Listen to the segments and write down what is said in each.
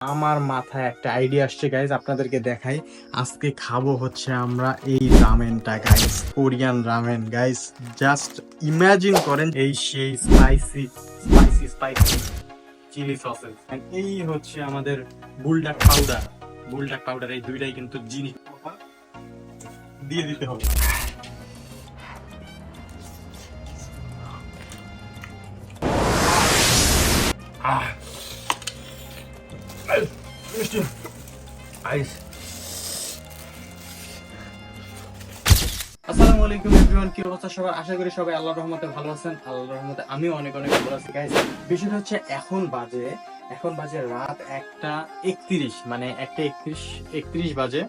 আমার মাথায় একটা আইডিয়া আসছে গাইজ আপনাদেরকে দেখাই। আজকে খাব হচ্ছে আমরা এই রামেনটা guys Korean ramen guys just imagine করেন এই সেই spicy spicy spicy chilli sauces এই হচ্ছে আমাদের বুলডাক পাউডার বুলডাক পাউডার এই দুইটাই কিন্তু জিনিস দিয়ে দিতে হবে। কি অবস্থা সবার? আশা করি সবাই আল্লাহর রহমতে ভালো আছেন। আল্লাহর রহমতে আমি অনেক অনেক ভালো আছি। গাইজ বিষয়টা হচ্ছে এখন বাজে এখন বাজে রাত একটা একত্রিশ মানে একটা একত্রিশ একত্রিশ বাজে।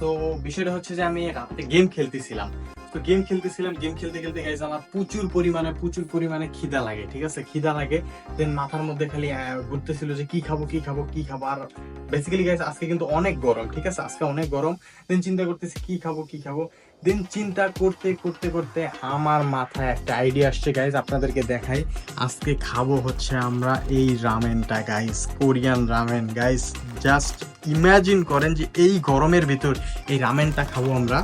তো বিষয়টা হচ্ছে যে আমি রাতে গেম খেলতেছিলাম। তো গেম খেলতেছিলাম গেম খেলতে খেলতে গাইজ আমার প্রচুর পরিমাণে প্রচুর পরিমাণে খিদা লাগে, ঠিক আছে? খিদা লাগে। দেন মাথার মধ্যে খালি ঘুরতেছিল যে কি খাব কি খাব কি খাব। আর বেসিক্যালি গাইজ আজকে কিন্তু অনেক গরম, ঠিক আছে? আজকে অনেক গরম। দেন চিন্তা করতেছি কি খাব কি খাব। দেন চিন্তা করতে করতে করতে আমার মাথায় একটা আইডিয়া আসছে গাইজ আপনাদেরকে দেখাই। আজকে খাব হচ্ছে আমরা এই রামেনটা guys Korean ramen. Guys just imagine করেন যে এই গরমের ভিতর এই রামেনটা খাব আমরা।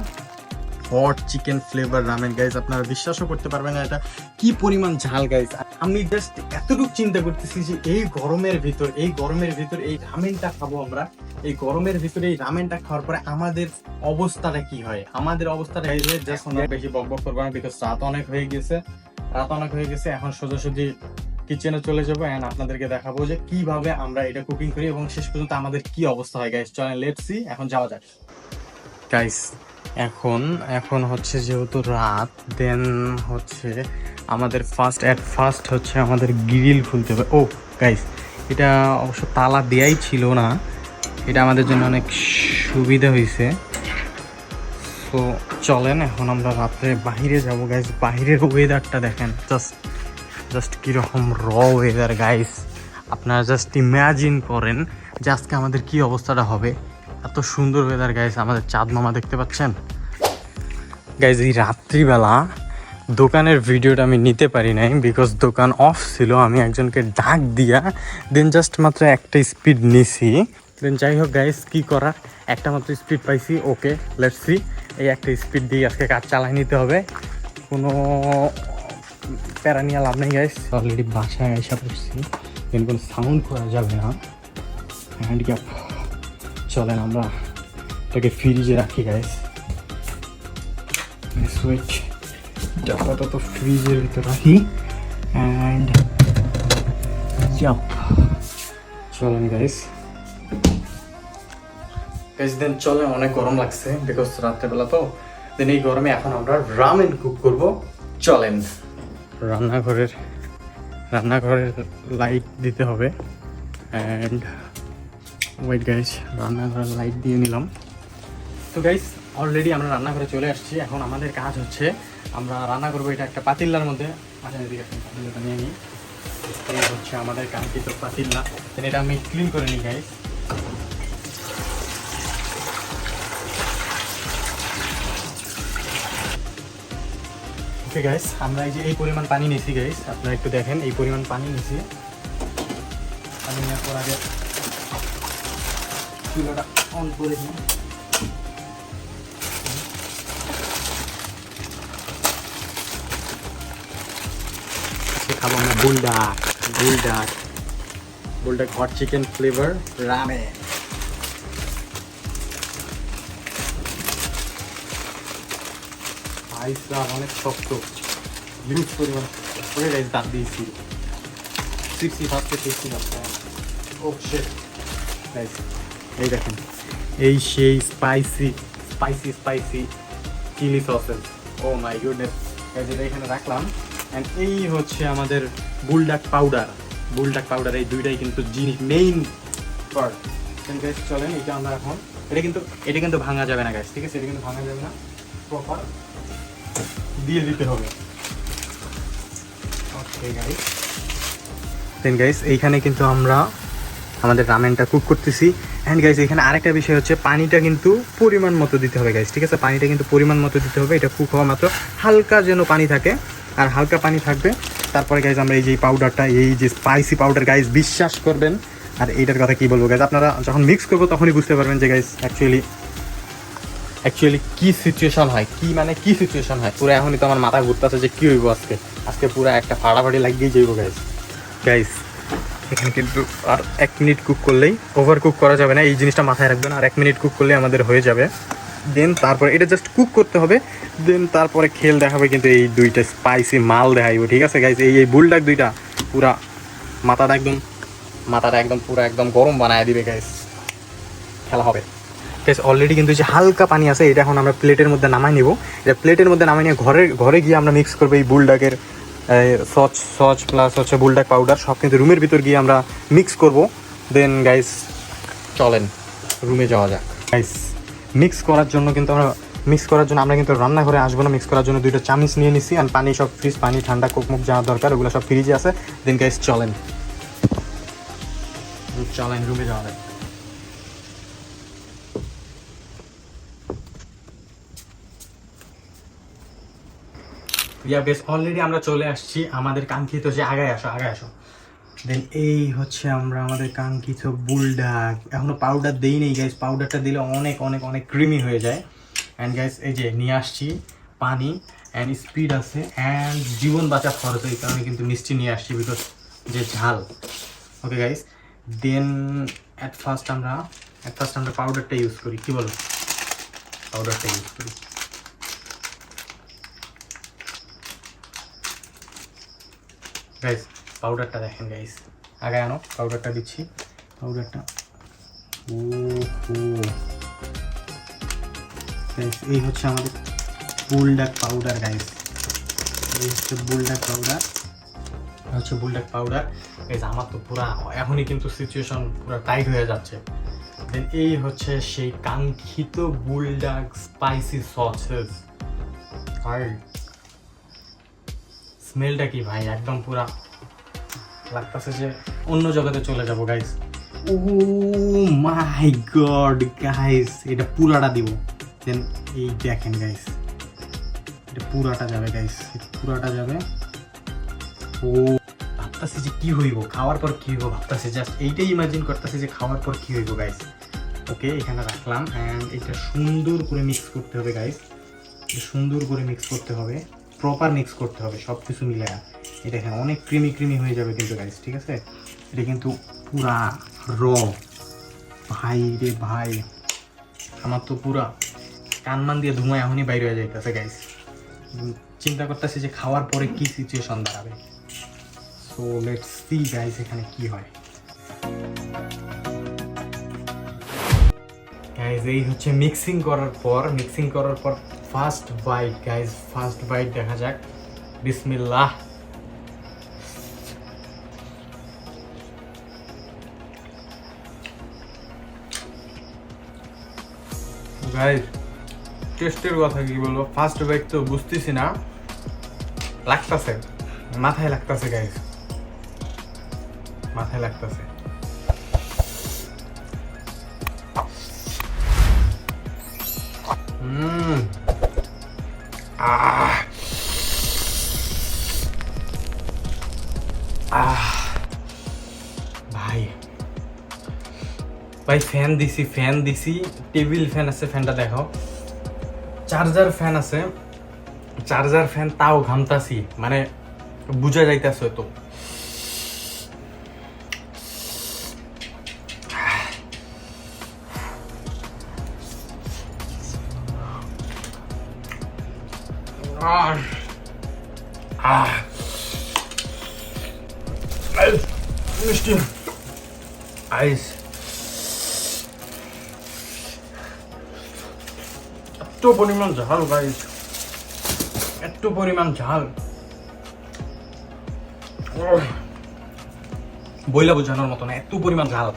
Hot chicken flavour ramen guys আপনারা বিশ্বাসও করতে পারবেন না এটা। কি পরিমাণ ঝাল গাইজ আমি জাস্ট এতটুকু চিন্তা করতেছি যে এই গরমের ভিতর, এই গরমের ভিতর এই রামেনটা খাব আমরা। এই গরমের ভিতরে এই রামেনটা খাওয়ার পরে আমাদের অবস্থাটা কি হয়? আমাদের অবস্থাটা এই যে জাস্ট আমরা বেশি বক বক করব না বিকজ রাত অনেক হয়ে গেছে। রাত অনেক হয়ে গেছে, এখন সোজা সোজাসুজি কিচেনে চলে যাব এন্ড আপনাদেরকে দেখাবো যে কীভাবে আমরা এটা কুকিং করি এবং শেষ পর্যন্ত আমাদের কি অবস্থা হয় গাইস চলেন লেটস এখন যাওয়া যাক। গাইস এখন এখন হচ্ছে যেহেতু রাত দেন হচ্ছে আমাদের ফার্স্ট অ্যাট ফার্স্ট হচ্ছে আমাদের গ্রিল খুলতে হবে। ও গাইস এটা অবশ্য তালা দেয়াই ছিল না। এটা আমাদের জন্য অনেক সুবিধা হয়েছে। তো চলেন, এখন আমরা রাত্রে বাইরে যাব গাইস বাইরের ওয়েদারটা দেখেন জাস্ট জাস্ট কীরকম র ওয়েদার গাইস আপনারা জাস্ট ইম্যাজিন করেন যে আজকে আমাদের কী অবস্থাটা হবে। এত সুন্দর ওয়েদার গাইস আমাদের চাঁদ মামা দেখতে পাচ্ছেন? গাইজ এই রাত্রিবেলা দোকানের ভিডিওটা আমি নিতে পারি নাই বিকজ দোকান অফ ছিল। আমি একজনকে ডাক দিয়া দেন জাস্ট মাত্র একটা স্পিড নিছি। দেন যাই হোক গাইস কি করার? একটা মাত্র স্পিড পাইছি। ওকে লেটস সি এই একটা স্পিড দিয়ে আজকে কাজ চালাই নিতে হবে। কোনো প্যারা নিয়ে লাভ নেই গাইস অলরেডি বাসায় এসে পড়ছি দেন কোনো সাউন্ড করা যাবে না। হ্যান্ডিক্যাপ চলেন আমরা এটাকে ফ্রিজে রাখি গাইস সুইচ আপাতত ফ্রিজের ভিতর রাখি। অ্যান্ড চাপ চলেন গাইস গাইস দেন চলেন, অনেক গরম লাগছে বিকজ রাত্রেবেলা তো। দেন এই গরমে এখন আমরা রামেন কুক করব। চলেন। রান্নাঘরের রান্নাঘরের লাইট দিতে হবে। অ্যান্ড ওয়েট গাইস রান্নাঘরের লাইট দিয়ে নিলাম। তো গাইস অলরেডি আমরা রান্নাঘরে চলে আসছি। এখন আমাদের কাজ হচ্ছে, আমরা রান্না করব এটা একটা পাতিল্লার মধ্যে। আচ্ছা পাতিল্লাটা নিয়ে নিই। এই হচ্ছে আমাদের কাঙ্ক্ষিত পাতিল্লা। এটা আমি ক্লিন করে নিই গাইস গাইস আমরা এই যে এই পরিমাণ পানি নিছি গাইস আপনারা একটু দেখেন, এই পরিমাণ পানি নিছি পানি নেওয়ার পর আগে চুলাটা অন করে আজকে খাব আমরা Buldak Buldak Buldak hot chicken flavour ramen আইসটা অনেক শক্ত হিউজ পরিমাণ করে রাইস দাঁত দিয়েছি। সিক্সটি ফার্স্টে সিক্সটি ফার্স্ট ও শেট গাইস এই দেখেন, এই সেই spicy spicy spicy chilli sauces oh my goodness যেটা এখানে রাখলাম। অ্যান্ড এই হচ্ছে আমাদের বুলডাক পাউডার বুলডাক পাউডার এই দুইটাই কিন্তু জিনিস মেইন গাইস চলেন, এটা আমরা এখন এটা কিন্তু এটা কিন্তু ভাঙা যাবে না গাইস ঠিক আছে? এটা কিন্তু ভাঙা যাবে না। প্রপার দিয়ে দিতে হবে। গাইস গাইস এইখানে কিন্তু আমরা আমাদের রামেনটা কুক করতেছি। অ্যান্ড গাইস এখানে আরেকটা বিষয় হচ্ছে, পানিটা কিন্তু পরিমাণ মতো দিতে হবে গাইস ঠিক আছে? পানিটা কিন্তু পরিমাণ মতো দিতে হবে, এটা কুক হওয়া মাত্র। হালকা যেন পানি থাকে, আর হালকা পানি থাকবে। তারপরে গাইস আমরা এই যে পাউডারটা এই যে স্পাইসি পাউডার গাইস বিশ্বাস করবেন। আর এইটার কথা কী বলব গাইজ আপনারা যখন মিক্স করব, তখনই বুঝতে পারবেন যে গাইজ অ্যাকচুয়ালি অ্যাকচুয়ালি কী সিচুয়েশন হয়, কী মানে কী সিচুয়েশান হয়। পুরো এখনই তো আমার মাথা ঘুরতেছে যে কী হইব আজকে। আজকে পুরো একটা ফাড়াফাড়ি লাগিয়ে যাইব গাইজ গাইজ এখানে কিন্তু আর এক মিনিট কুক করলেই ওভার কুক করা যাবে না। এই জিনিসটা মাথায় রাখবেন, আর এক মিনিট কুক করলে আমাদের হয়ে যাবে। দেন তারপরে এটা জাস্ট কুক করতে হবে। দেন তারপরে খেল দেখাবে কিন্তু এই দুইটা স্পাইসি মাল দেখাইব, ঠিক আছে গাইজ এই এই বুলডাক দুইটা পুরা মাথাটা একদম মাথাটা একদম পুরো একদম গরম বানায় দিবে গাইজ খেলা হবে। গাইজ অলরেডি কিন্তু যে হালকা পানি আছে, এটা এখন আমরা প্লেটের মধ্যে নামাই নিব। এটা প্লেটের মধ্যে নামাই নিয়ে ঘরে ঘরে গিয়ে আমরা মিক্স করব এই বুলডাকের সচ সচ প্লাস হচ্ছে বুলডাক পাউডার সব কিন্তু রুমের ভিতর গিয়ে আমরা মিক্স করব। দেন গাইস চলেন রুমে যাওয়া যাক। গাইস মিক্স করার জন্য কিন্তু আমরা মিক্স করার জন্য আমরা কিন্তু রান্নাঘরে আসব না। মিক্স করার জন্য দুইটা চামিচ নিয়ে নিছি আর পানি সব ফ্রিজ পানি ঠান্ডা কোক মুখ যাওয়া দরকার ওগুলো সব ফ্রিজে আছে। দেন গাইস চলেন। চলেন রুমে যাওয়া যাক। ইয়া বেশ অলরেডি আমরা চলে আসছি আমাদের কাঙ্ক্ষিত যে আগায় আসো আগায় আসো। দেন এই হচ্ছে আমরা আমাদের কাঙ্ক্ষিত বুলডাক এখনও পাউডার দেই নেই গাইস পাউডারটা দিলে অনেক অনেক অনেক ক্রিমি হয়ে যায়। অ্যান্ড গাইস এই যে নিয়ে আসছি পানি অ্যান্ড স্পিড আছে অ্যান্ড জীবন বাঁচা খরচ এই কারণে কিন্তু মিষ্টি নিয়ে আসছি বিকজ যে ঝাল। Okay guys then at first আমরা অ্যাট ফার্স্ট আমরা পাউডারটা ইউজ করি, কি বলো? পাউডারটা ইউজ করি। গাইস পাউডারটা দেখেন গাইস আগে আনো পাউডারটা দিচ্ছি। পাউডারটা ও গাইস এই হচ্ছে আমাদের বুলডাক পাউডার গাইস এই হচ্ছে বুলডাক পাউডার হচ্ছে বুলডাক পাউডার গাইস আমার তো পুরা এখনই কিন্তু সিচুয়েশন পুরো টাইট হয়ে যাচ্ছে। দেন এই হচ্ছে সেই কাঙ্ক্ষিত বুলডাক স্পাইসি সসেস আর স্মেলটা কি ভাই? একদম পুরা লাগতেছে যে অন্য জগতে চলে যাব guys oh my god guys এটা পুরাটা দিব। দেন এই দেখেন গাইস এটা পুরাটা যাবে গাইস পুরাটা যাবে। ও, ভাবতাছি যে কি হইব, খাওয়ার পর কি হইব, ভাবতাছি জাস্ট এইটাই ইমাজিন করতেছি যে খাওয়ার পর কি হইব গাইস ওকে এখানে রাখলাম অ্যান্ড এটা সুন্দর করে মিক্স করতে হবে গাইস সুন্দর করে মিক্স করতে হবে। প্রপার মিক্স করতে হবে সব কিছু মিলে এটা এখানে অনেক ক্রিমি ক্রিমি হয়ে যাবে কিন্তু গাইস ঠিক আছে? এটা কিন্তু পুরা র ভাই রে ভাই, আমার তো পুরা কানমান দিয়ে ধুমায় এখনই বাইরে হয়ে যাইতেছে গাইস চিন্তা করতেছি যে খাওয়ার পরে কি সিচুয়েশন দাঁড়াবে। সো লেটস সি গাইস এখানে কি হয়। গাইজ এই হচ্ছে মিক্সিং করার পর মিক্সিং করার পর first bite guys first bite দেখা যাক। বিসমিল্লাহ। গাইজ টেস্টের কথা কি বলব? ফার্স্ট বাইট তো বুঝতেছি না। লাগতাছে। মাথায় লাগতাছে গাইজ মাথায় লাগতাছে। ভাই ফ্যান দিছি ফ্যান দিছি টেবিল ফ্যান আছে ফ্যানটা দেখো চার্জার ফ্যান আছে চার্জার ফ্যান তাও ঘামতাছি মানে বুঝা যাইতেছে তো Ah. Ah. Eis. মিষ্টি আইস পরিমাণ ঝাল গাইস এত পরিমাণ ঝাল। বইলা বোঝানোর মতো না, এত পরিমাণ ঝাল।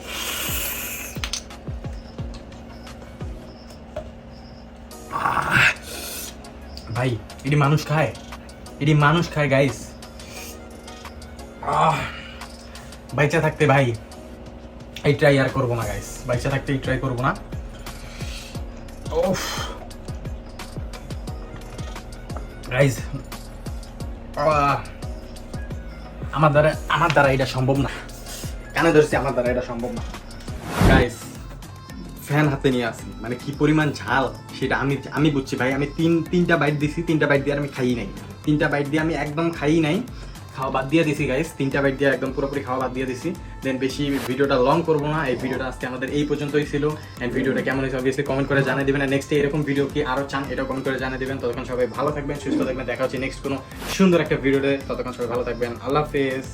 ভাই, এটি মানুষ খায়। এটি মানুষ খায় গাইস বাইচা থাকতে ভাই, এই ট্রাই আর করব না গাইস বাইচা থাকতে এই ট্রাই করব না। ওফ গাইস আমার দ্বারা আমার দ্বারা এটা সম্ভব না। কেন ধরছি, আমার দ্বারা এটা সম্ভব না। গাইজ ফ্যান হাতে নিয়ে আসি। মানে কি পরিমাণ ঝাল, সেটা আমি আমি বুঝছি। ভাই, আমি তিন তিনটা বাইট দিছি, তিনটা বাইট দিয়ে আমি খাই নাই। তিনটা বাইট দিয়ে আমি একদম খাই নাই। খাওয়া বাদ দিয়ে দিছি গাইস তিনটা বাইট দিয়ে একদম পুরোপুরি খাওয়া বাদ দিয়ে দিছি। দেন বেশি ভিডিওটা লং করব না। এই ভিডিওটা আজকে আমাদের এই পর্যন্তই ছিল। অ্যান্ড ভিডিওটা কেমন হয়েছে অবভিয়াসলি কমেন্ট করে জানিয়ে দেবেন। নেক্সট এরকম ভিডিও কি আরও চান এটা কমেন্ট করে জানিয়ে দেবেন। ততক্ষণ সবাই ভালো থাকবেন, সুস্থ থাকবেন। দেখা হচ্ছে নেক্সট কোনো সুন্দর একটা ভিডিওতে ততক্ষণ সবাই ভালো থাকবেন। আল্লাহ হাফেজ।